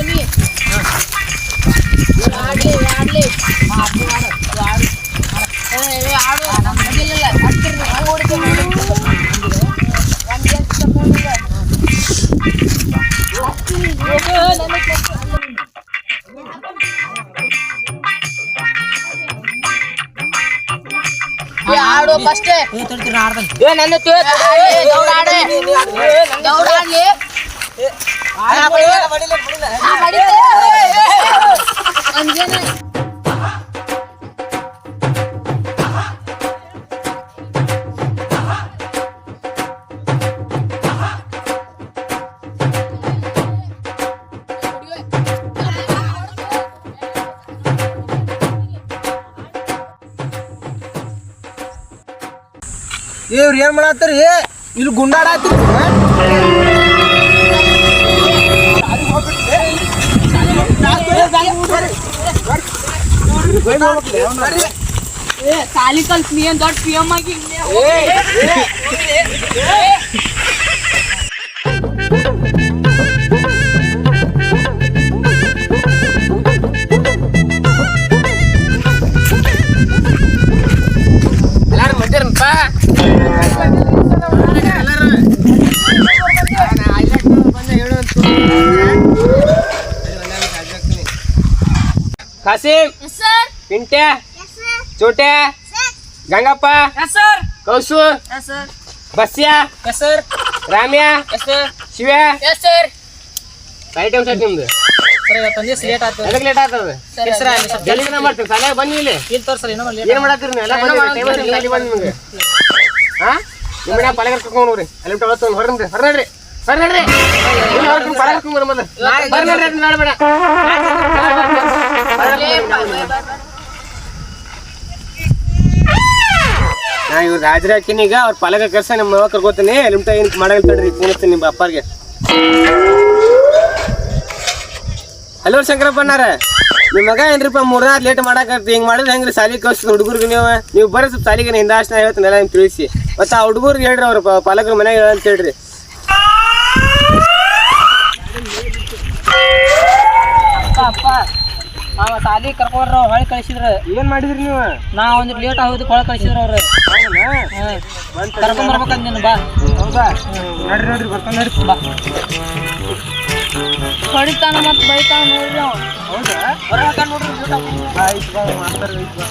ಧ್ವನಿ ಆಡ್ಲಿ ಆಡ್ಲಿ ಆಡು ಇಲ್ಲ ಹತ್ತಿರ ನಾವು ಓಡ್ತೇವೆ ಒಂದು ಎಷ್ಟು ತಗೊಂಡಿಲ್ಲ ಆಡು ಫಸ್ಟ್ ಏ ತಡ್ತೀರಿ ಆಡ್ದಂಗ ಏ ನನ್ನ ದೌಡ ಆಡೆ ದೌಡ ಆಡ್ಲಿ ಆ, ಹೊಡಿತೆ. ಅಂಜನ ಇವ್ರು ಏನ್ ಮಾಡತ್ತೀರಿ ಇಲ್ಲಿ ಗುಂಡಾಡತ್ತೀರಿ ಏ, ಸಾಲಿ ಕಲ್ತ್ ನೀ ಏನ್ ದೊಡ್ಡ ಪಿ ಎಂ ಆಗಿ Pintya Chotya Gangappa? Sir Kausu? Sir Basya? Yes sir Ramya? Yes sir Shiva? Yes sir right time sir ನಿಮ್ದು. ಲೇಟ್ ಆತದ ಲೇಟ್ ಆಗ್ತದೆ ಸ್ವಲ್ಪ ಜಲ್ದಿ ಮಾಡ್ತೀನಿ. ಸಾಲ ಬನ್ನಿ ಇಲ್ಲಿ? ಇಲ್ಲಿ ಲೇಟ್ ಏನ್ ಮಾಡತ್ತೀರಿ ನೀವು? ಎಲ್ಲ ಬಂದು ನಿಮ್ಗೆ. ಹಾ? ನಿಮ್ಮ ಮನ್ಯಾಗ ಪಲಗ ಕರ್ಕೊಂಡು ನೋಡ್ರಿ ಅಲ್ಲಿ ತೊಗೊಳತ್ತು ಹೊರನ್ರಿ ಹೊರನಡ್ರಿ ಹೊರನಡ್ರಿ ಇಲ್ಲಿ ಹೊರಗೆ ಪಲಗ ಕರ್ಕೊಂಡು ಮೊದಲು ಹೊರನಡ್ರಿ ಅದನ್ನ ನಾಳೆ ಬೇಡ ನಾ ಇವ್ರು ಹಾಜರಿ ಹಾಕಿನಿ ಈಗ ಅವ್ರ ಪಾಲಕ ಕೆಲಸ ನಿಮ್ಮ ಮಗ ಕರ್ಕೋತೀನಿ ಲಿಮ್ಟ ಏನು ಮಾಡಲ್ ತಡ್ರಿ ಫೋನ್ ನಿಮ್ಮ ಅಪ್ಪಾರ್ಗೆ. ಹಲೋ ಶಂಕರಪ್ಪನಾರ ನಿಮ್ಮ ಮಗ ಏನ್ರಿಪ್ಪ ನಾಲ್ಕು ಲೇಟ್ ಮಾಡಾಕತ್ತಿ ಹಿಂಗ್ ಮಾಡಿದ್ರೆ ಹೆಂಗ್ರಿ ಸಾಲಿ ಕಳ್ಸಿ ಹುಡುಗರಿಗೆ ನೀವು? ನೀವು ಬರ್ರಿ ಸ್ವಲ್ಪ ಸಾಲಿಗೆ ಹಿಂದಾಶನ ಹೇಳ್ತೀನಿ ನಿಮ್ಗೆ ತಿಳಿಸಿ. ಮತ್ತೆ ಆ ಹುಡುಗರಿಗೆ ಹೇಳ್ರಿ ಅವ್ರ ಪಾಲಕರ ಮನೆಗೆ ಹೇಳ ಅಂತ ಹೇಳ್ರಿ. ಅಪ್ಪ ಅಪ್ಪ ಅವ ಸಾಲಿ ಕರ್ಕೊಂಡ್ರ ಹೊಳೆ ಕಳಿಸಿದ್ರ. ಏನ್ ಮಾಡಿದ್ರಿ ನೀವು? ನಾ ಒಂದ್ ಲೇಟ್ ಆಗೋದು ಕೊಳ ಕಳಿಸಿದ್ರ ಅವ್ರು. ಕರ್ಕೊಂಡ್ ಬರ್ಬೇಕಂತ ನೀನು ಬಾ ಹೌದಾ. ನೋಡ್ರಿ ನೋಡ್ರಿ ಬರ್ತಾನೆ ನೋಡ್ರಿ ಬಾ ಹೊಡಿತಾನ ಮತ್ ಬೈತಾನ ನೋಡ್ರಿ ಅವ ಹೌದಾ ಹೊರಗೆ ನೋಡ್ರಿ ಆಯ್ತು ಬಾ ಮಾಸ್ತರ್ ಆಯ್ತು ಬಾ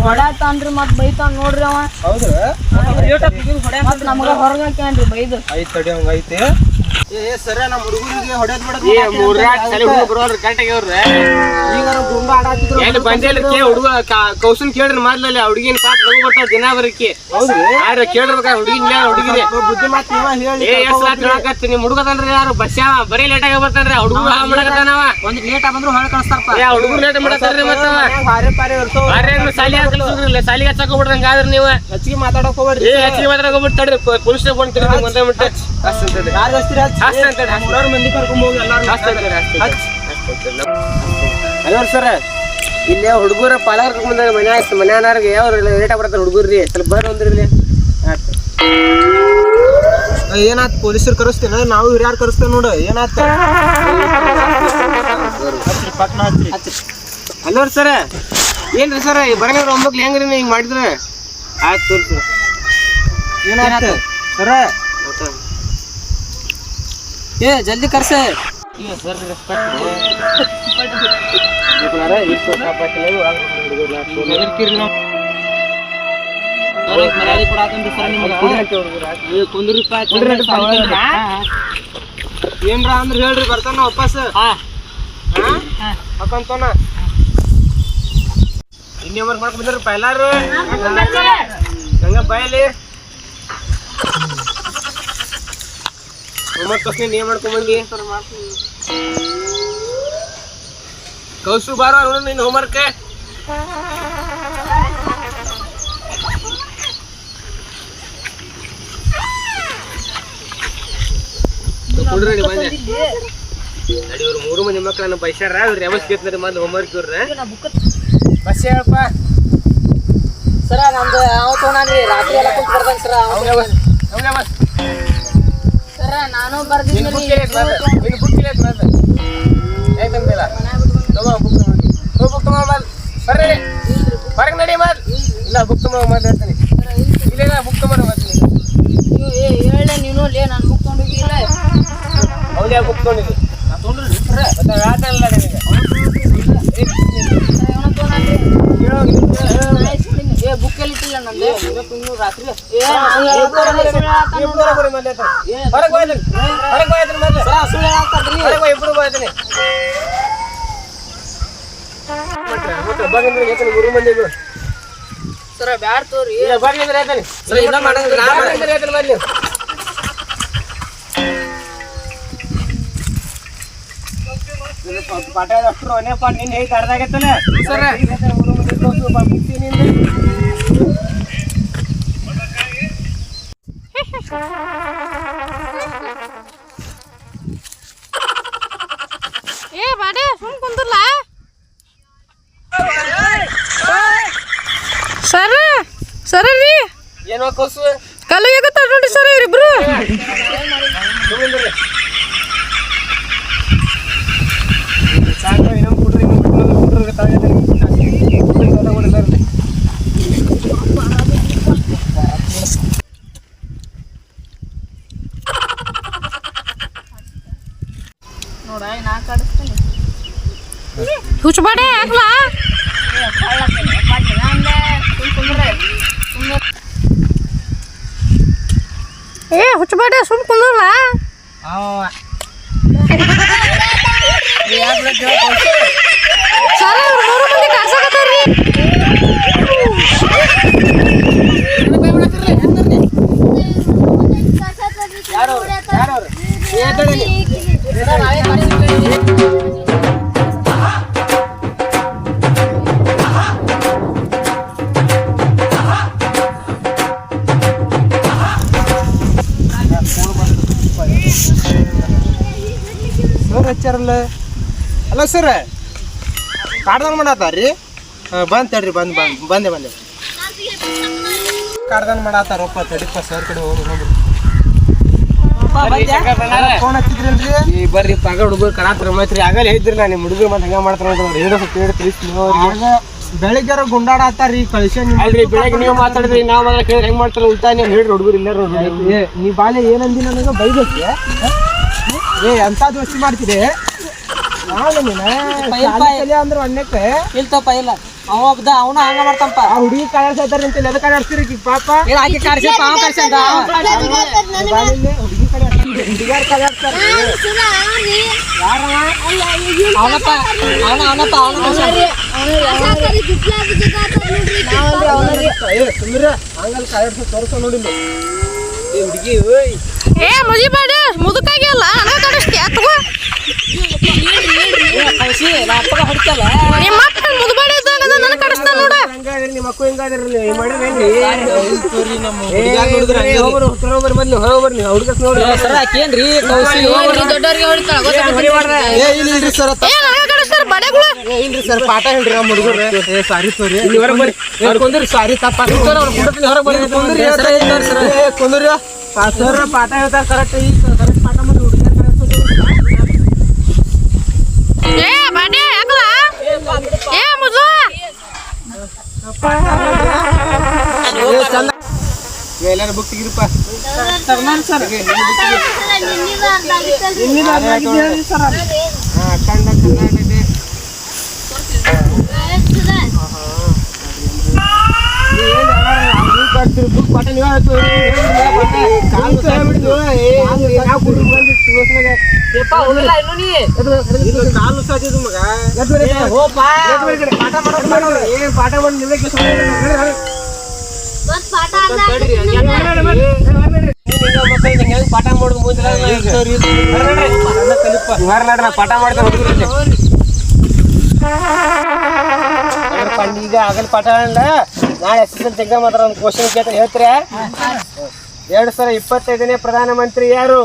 ಹೊಡಾತಾನ್ರಿ ಮತ್ ಬೈತಾನ ನೋಡ್ರಿ ಅವ ಹೌದು ಲೇಟ್ ಆಗ್ತದೆ ಹೊಡೆ ಮತ್ ನಮಗ ಹೊರಗ ಬೈದು. ಐತ್ ತಡಿ ಹಂಗ ಐತಿ ಏ ಸರ ನಮ್ಮ ಹುಡುಗರಿಗೆ ಹೊಡೆದ್ ಬಿಡೋದು ಏ ಮೂರ್ನಾಲ್ಕು ಸಲ ಹುಡುಗ ಬರೋರು ಕರೆಕ್ಟ್ ಈಗ ಗುಂಡ ಎಲ್ಲಿ ಬಂದಿಲ್ಲ ಕೇ ಹುಡುಗ ಕೌಸನ್ ಕೇಳ್ರಿ ಮೊದ್ಲಲ್ಲಿ ಹುಡುಗಿನ ಪಾಪ ಲಗು ಬರ್ತಾವ ದಿನ ಬರಕ್ಕೆ. ಯಾರ ಕೇಳಿರ್ಬೇಕ ಹುಡುಗಿನ ಹುಡುಗಿದೆ ಬುದ್ಧಿ ನಿಮ್ ಹುಡುಗ ಅದನ್ರಿ ಯಾರು? ಬಸ್ ಬರೀ ಲೇಟ್ ಆಗಿ ಬರ್ತಾನ್ರಿ ಹುಡುಗ ಮಾಡಕತ್ತಾನವ ಒಂದ್ ಲೇಟ್ ಬಂದ್ರು ಹಾಳು ಕಳಿಸ್ತಾರಪ್ಪ. ಹುಡುಗರು ಲೇಟ್ ಮಾಡತ್ತಾರ್ರಿ ಮತ್ತ ಬಾರಿ ಸಾಲಿ ಹಚ್ಚಕ್ ಹೋಗ್ಬಿಡ್ರಂಗ ಆದ್ರ ನೀವು. ಹೆಚ್ಚಿಗೆ ಮಾತಾಡಕ್ ಹೋಗ್ರಿ ಏ ಹೆಚ್ಚಿಗೆ ಮಾತಾಡಕ್ ಹೋಗ್ಬಿಟ್ಟು ತಡ್ರಿ ಪೊಲೀಸ್ ಸ್ಟೇಷನ್ ಬಂದ್ ತಿರ್ಗಿ ಮಂದಿ ಎಲ್ಲಾರು ಸರ್. ಇಲ್ಲೇ ಹುಡುಗರ ಪಾಲಕರ್ ಕರ್ಕೊಂಡ್ ಮನೆ ಮನ್ಯಾನಾರ್ಗೆ ಯಾವ ಲೇಟ್ ಆಗ್ಬಿಡ್ತಾರೆ ಹುಡುಗರ್ರಿ. ಸ್ವಲ್ಪ ಬರ್ರಿ ಒಂದ್ರಿ ಇಲ್ಲಿ. ಆಯ್ತು. ಏನಾತ್ ಪೊಲೀಸರು ಕರೆಸ್ತೇನ? ನಾವು ಹಿರಿಯಾರು ಕರೆಸ್ತೇವೆ ನೋಡು. ಏನಾತ? Hello sir. ಏನ್ರಿ ಸರ್ ಬರಂಗ್ರ ಒಂಬಕ್ಲಿ ಹೆಂಗ್ರಿ ಹಿಂಗ್ ಮಾಡಿದ್ರೆ? ಆಯ್ತು ತೋರಿ ಏನಾಯ್ತು ಸರ ಏ ಜಲ್ದಿ ಕರ್ಸ. ಏನ್ರ ಅಂದ್ರೆ ಹೇಳ್ರಿ ಬರ್ತಾನ ವಾಪಸ್. ಹಾ. ಹಾಕಂತಾನ. ಇನ್ನೇ ವರ್ಕ್ ಮಾಡ್ಕೊಂಡ್ ಪೈಲಾರು ಗಂಗಾ ಹಂಗ ಬಾಯಲಿ ಹೋಮ್ವರ್ಕ್ ಏನು ನೀವ್ ಮಾಡ್ಕೊಂಡ್ ಬಂದಿ ಕೌಸು ಬಾರೋ ನೋಡು ನಿನ್ ಹೋಮ್ವರ್ಕ್ ಕೊಡ್ರಿ ಬಂದೆ. ನಡಿ ಇವ್ರು ಮೂರು ಮಂದಿ ಮಕ್ಕಳನ್ನ ಬೈಸ್ಯಾರ ಇವ್ರು ಯಾವ ಕೇಳ್ತಾರೆ ಮೊದ್ಲು ಹೋಮ್ವರ್ಕ್ ಇವ್ರ ಬಸ್ ಹೇಳಪ್ಪ. ಸರ ನಮ್ದು ಅವ ತೊಗೊಂಡ್ರಿ ರಾತ್ರಿ ಎಲ್ಲ ಕುಂತ್ ಬರ್ತಾನೆ ಸರ. ಬಸ್ ಸರ ನಾನು ನಿನ್ ಬರ್ದಿದ್ದೀನಿ ಬುಕ್ ಇಲ್ಲ ಮಾತ್ರ ನಿನ್ ಬುಕ್ ಇಲ್ಲ ಮಾತ್ರ ಏನ್ ತಂದಿಲ್ಲ ತಗೋ ಬುಕ್ ತಗೊಂಡು ಹೋಗಿ ಬುಕ್ ಮಾಲ್ ಬರ್ರಿ. ಹೊರಗೆ ನಡಿ ಮಾಲ್. ಇಲ್ಲ ಬುಕ್ ತಗೊಂಡ್ ಮಾತಾಡ್ತೀನಿ ಇಲ್ಲ ಇಲ್ಲ ಬುಕ್ ತಗೊಂಡ್ ಮಾತಾಡ್ತೀನಿ ನೀವು ಏ ಹೇಳ ನೀನು ಲೇ ನಾನು ಬುಕ್ ತೊಗೊಂಡೋಗಿಲ್ಲ ಅವ್ನ್ದೇ ಬುಕ್ ತಗೊಂಡಿದ್ದು? ನಾ ತೊಗೊಂಡ್ರಿ ಮತ್ತೆ ಹೇಳ್ತಾನಲ್ಲ ನಿನಗೆ? ಅವನ ಗುರು ಮಂದಿಗಳು ಸರ ಬ್ಯಾಡ್ ತೋರಿ ಇಲ್ಲ ಬರ್ಲಿದ್ರೆ ಹೇಳ್ತೀನಿ ಸರ ಇಲ್ಲ ಮಾಡಂಗಿಲ್ಲ ನಾ ಮಾಡಂಗಿಲ್ಲ. ಬರ್ಲಿದ್ರೆ ಹೇಳ್ತೀನಿ ಬರ್ಲಿ ಪಾಠ ಅಷ್ಟು ಒನೆಪ್ಪ ನಿನ್ನ ಹೇಗೆ ಅರ್ಧಾಗತ್ತಲ್ಲ ಸರ. ಏ ಬಾಡೆ ಸುಮ್ ಕುಂದಿರ್ಲ? ಸರ ಸರಿ ರೀ. ಏನೋ ಕೋಸು ಕಲ್ಲು ಹೇಗತ್ತಾರ ನೋಡಿ ಸರ್ ಇವ್ರಿಬ್ರು ಸುಮ್ಮನೆ ಸಾಕು ಇನ್ನೊಂದು ಕುಡ್ರಿ ಇನ್ನೊಂದು ಬಿಟ್ಟು ಕುಡ್ರಿ ತಾಗತ್ತೆ ನೋಡ ನಾ ಕಾಡಿಸ್ತೀನಿ ಹುಚ್ಚಬಾಡೆ ಹಾಕ್ಲಾ ಏ ಹುಚ್ಚಬಾಡೆ ಸುಮ್ ಕುಂದ್ರಲ್ಲ? ಸರ ಇವ್ರು ಮೂರು ಮಂದಿ ಕಾಡ್ಸಾಕತ್ತಾರ್ರಿ. ಸರ್ ಹಚ್ಚಾರಲ್ಲ ಅಲ್ಲ ಸರ್ ಕಾಡ್ದಾನ ಮಾಡತ್ತಾರ್ರಿ ಬಂದ್ ತಡ್ರಿ ಬಂದು ಬಂದು ಬಂದೆ ಬಂದೆ. ಕಾಡ್ದಾನ ಮಾಡತ್ತಾರಪ್ಪ ತಡಿಪ್ಪ ಸರ್ ಕಡೆ ಹೋಗಿ ನೋಡ್ರಿ ಈ ಬರ್ರಿ ಪಾಗ ಹುಡುಗರು ಕರಾತ್ರ ಮೈತ್ರಿ. ಆಗಲೇ ಹೇಳಿದ್ರಿ ನಿಮ್ಮ ಹುಡುಗರು ಮತ್ತೆ ಹಂಗ ಮಾಡ್ತಾರ ನೋಡ್ರಿ ಏನೋ ಸ್ವಲ್ಪ ಹೇಳಿ ತಿಳಿಸ್ತೀನಿ ಅವ್ರಿಗೆ ಆಗ ಬೆಳಿಗ್ಗೆರ ಗುಂಡಾಡತ್ತಾರ್ರಿ ಕಳಿಸ ಅಲ್ರಿ ಬೆಳಗ್ಗೆ ನೀವು ಮಾತಾಡಿದ್ರಿ ನಾವು ಮಾತ್ರ ಕೇಳಿ ಹೆಂಗ್ ಮಾಡ್ತಾರ ಉಲ್ಟಾ ನೀವು ಹೇಳ್ರಿ ಹುಡುಗರು ಇಲ್ಲ ನೀ ಬಾಲೆ ಏನಂದಿ ನನಗ? ಬೈದಕ್ಕೆ ಏ ಎಂತ ದೋಸ್ತಿ ಮಾಡ್ತಿದೆ ನಾನು? ನೀನ ಶಾಲಿ ಕಲಿ ಅಂದ್ರೆ ಅನ್ನಕ್ಕೆ ಇಲ್ತಪ್ಪ ಇಲ್ಲ. ಅವ ಒಬ್ಬ ಅವನ ಹಂಗ ಮಾಡ್ತಾನಪ್ಪ. ಆ ಹುಡುಗಿ ಕಾಯಿಸ್ತಾರ ಅಂತ ಎದ ಈಗ ಪಾಪ? ಇಲ್ಲ ಆಕಿ ಕಾಡ್ಸಪ್ಪ ಅವ ಕಾಡ್ಸಂದ ಬಾಲಿಲ್ಲಿ ಹುಡುಗಿ ಕಡೆ ಹುಡುಗಿಯಾರ ಕಾಯಿಸ್ತಾರೆ ಅವನಪ್ಪ ಅವನ ಅವನಪ್ಪ ಅವನ ಸುಮ್ಮಿರ ಹಂಗಲ್ಲಿ ತೋರ್ಸ ನೋಡಿಲ್ಲ. ಏ ಹುಡುಗಿ ಓಯ್. ಏ ಮುಜಿಬಾಡೆ ಮುದುಕಾಗಿ ಅಲ್ಲ ನನಗೆ ಕಾಡಿಸ್ತೀಯ ತಗೋ. ನಿಮ್ಮ ಅಪ್ಪ ಮುದುಬಾಡೆ ಇದ್ದಂಗ ಅದ ನನಗೆ ಕಾಡಿಸ್ತಾನ ನೋಡ. ನಿಮ್ಮ ಹೊರಗೆ ಬರ್ಲಿ ಹೊರಗೆ ಬರ್ಲಿ ಹುಡುಗ ನೋಡಿ ಸರ ಆಕೇನ್ರಿ ಕೌಸಿ ದೊಡ್ಡವ್ರಿಗೆ ಹೊಡಿತಾಳ ಸರ್ ಏ ನನಗೆ ಕಾಡಿಸ್ತಾರ ಬಡೆಗಳು ಏ ಇಲ್ರಿ ಸರ್ ಪಾಠ ಹೇಳ್ರಿ ನಮ್ಮ ಹುಡುಗರು? ಏ ಸಾರಿ ಸೋರಿ. ಹೊರಗೆ ಬರ್ರಿ. ಏ ಕುಂದ್ರಿ ಸಾರಿ ತಪ್ಪ ಹೊರಗೆ ಬರ್ರಿ. ಕುಂದ್ರಿ ಏ, ಸರ, ಸರ್. ಏ ಕುಂದ್ರಿ ಸರ್. ಪಾಠ ಹೇಳ್ತಾರೆ ಕರೆಕ್ಟ್ ಈ ಕರೆಕ್ಟ್ ಪಾಠ ಮಾಡಿ ಹುಡುಗಿಯರ್ ಏ ಬಾಡೆ ಹಾಕ್ಲಾ ಏ ಮುಜು ಎಲ್ಲಾರು ಬುಕ್ ತೆಗಿರಪ್ಪ. ಕಣ್ಣ ಕರ್ನಾಟಕ ಬುಕ್ ಸರ್ ಕಾಲು ಸಾಧಿದು ಮಗ ಪಾಠ ಮಾಡೋದು ಏನ್ ಪಾಠ ಈಗ ಆಗಲ್ ಪಾಠ ನಾಳೆ ಎಸ್ ಎಸ್ ಎಲ್ ತೆಗ್ದ ಮಾತ್ರ ಒಂದು ಕ್ವಶನ್ ಕೇಳ್ತಾ ಹೇಳ್ತೀರಾ? ಎರಡು ಸಾವಿರ ಇಪ್ಪತ್ತೈದನೇ ಪ್ರಧಾನ ಮಂತ್ರಿ ಯಾರು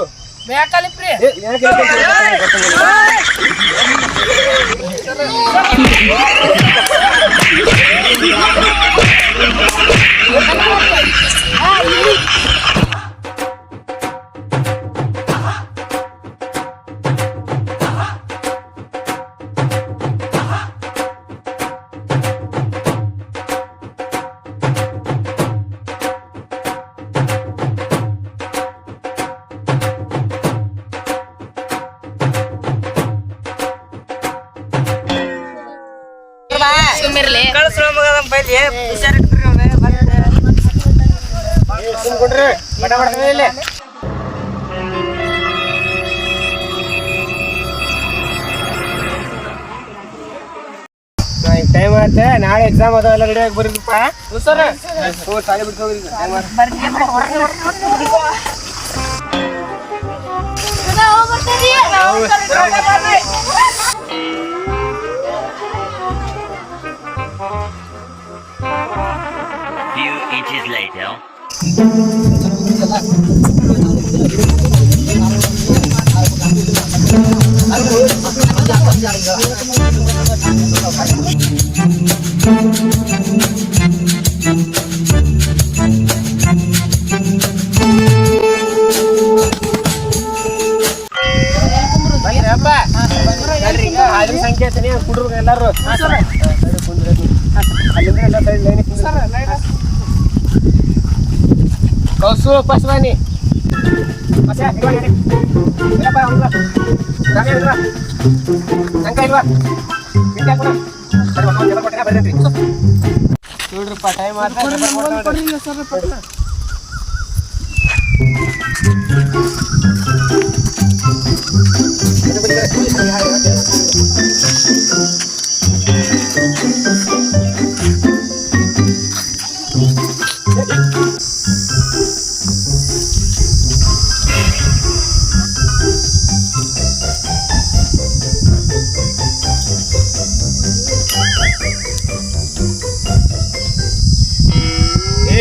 ಟೈಮ್ ಆಯ್ತೆ ನಾಳೆ ಎಕ್ಸಾಮ್ ಅದಾವೆಲ್ಲ ರೆಡಿ ಆಗಿ ಬರೀಪ್ಪ ಸರ್ ಸಾಲಿ ಹೋಗ್ರಿ. Few inches later. 10 pas mani. Mas ya, ini. Yang minta aku Sudah mata. Sudah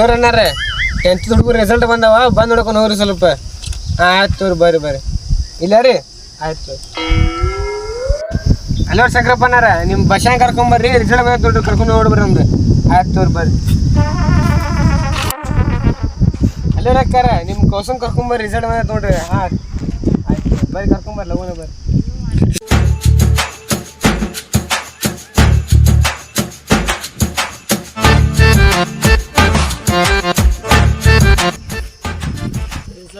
hello ರನ್ನಾರ tenth ಹುಡುಗರು ರಿಸಲ್ಟ್ ಬಂದವ, ಬಂದು ನೋಡ್ಕೊಂಡು ಹೋಗ್ರಿ ಸ್ವಲ್ಪ. ಹಾಂ, ಆಯ್ತು ತೋರಿ, ಬರ್ರಿ ಬರ್ರಿ. ಇಲ್ಲ ರೀ? ಆಯ್ತು ಹಲೋ ಶಂಕರಪ್ಪನಾರ ನಿಮ್ಮ ಬಸ್ಸಾಗ ಕರ್ಕೊಂಬರ್ರಿ ರಿಸಲ್ಟ್ ಬಂದ ದುಡ್ಡು ಕರ್ಕೊಂಡು ನೋಡ್ಬರ್ರಿ ನಮ್ದು. ಆಯ್ತು ತೋರಿ, ಬರ್ರಿ. ಹಲೋ ರಕ್ಕಾರ ನಿಮ್ಮ ಕೌಸನ್ ಕರ್ಕೊಂಬರ್ರಿ ರಿಸಲ್ಟ್ ಬಂದ ನೋಡ್ರಿ ಹಾಂ, ಆಯ್ತು ಬರ್ರಿ ಕರ್ಕೊಂಬರ್ರಿ ಲಗುನ ಬರ್ರಿ.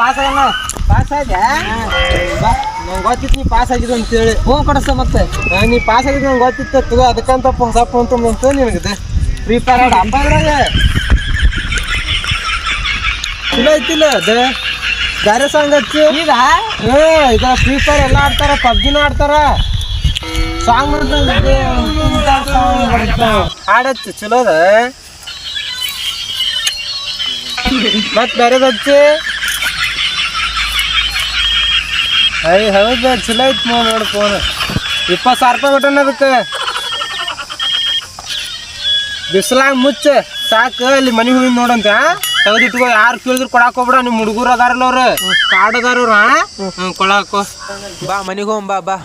ಪಾಸ್ ಆಗಲ್ಲ ಪಾಸ್ ಆದ್ಯಾ ನಂಗೆ ಗೊತ್ತಿತ್ತು ನೀ ಪಾಸ್ ಆಗಿದ್ದು ಅಂತೇಳಿ ಹ್ಞೂ ಕೊಡಸ ಮತ್ತೆ. ನೀ ಪಾಸ್ ಆಗಿದ್ದು ನಂಗೆ ಗೊತ್ತಿತ್ತು. ತಗೋ ಅದಕ್ಕಂತ ಹೊಸ ಫೋನ್ ತೊಗೊಂಬಂತ ನಿನಗಿದೆ. ಫ್ರೀ ಫೈರ್ ಆಡ. ಇಲ್ಲ ಚಲೋ ಐತಿಲ್ಲ ಅದ? ಬೇರೆ ಸಾಂಗ್ ಹಚ್ಚಿ. ಈಗ ಹ್ಞೂ ಈಗ ಫ್ರೀ ಫೈರ್ ಎಲ್ಲ ಆಡ್ತಾರ ಪಬ್ಜಿನೂ ಆಡ್ತಾರ. ಸಾಂಗ್ ಹಾಡಚ್ಚು ಚಲೋದ ಮತ್ ಬೇರೆದ್ ಹಚ್ಚಿ. ಐ ಹೌದ ಚಲೋ ಐತ್ ಫೋನ್ ನೋಡಿ ಫೋನ್ ಇಪ್ಪತ್ತು ಸಾವಿರ ರೂಪಾಯಿ ಬಿಟ್ಟನ ಅದಕ್ಕೆ. ಬಿಸಿಲಾಗ ಮುಚ್ಚ. ಸಾಕು ಅಲ್ಲಿ ಮನೆ ಹೋಗಿ ನೋಡಂತ ತೆಗೆದಿಟ್ಕೋ ಯಾರು ಕೇಳಿದ್ರು ಕೊಡಾಕ್ ಹೋಗ್ಬಿಡ ನಿಮ್ ಹುಡುಗರು ಅದಾರಲ್ಲ ಅವ್ರು. ಕಾಡದಾರ ಅದಾರ ಅವ್ರು ಹಾ ಕೊಡಾಕೋ ಬಾ ಮನೆಗೆ ಹೋಗ್ ಬಾ ಬಾ.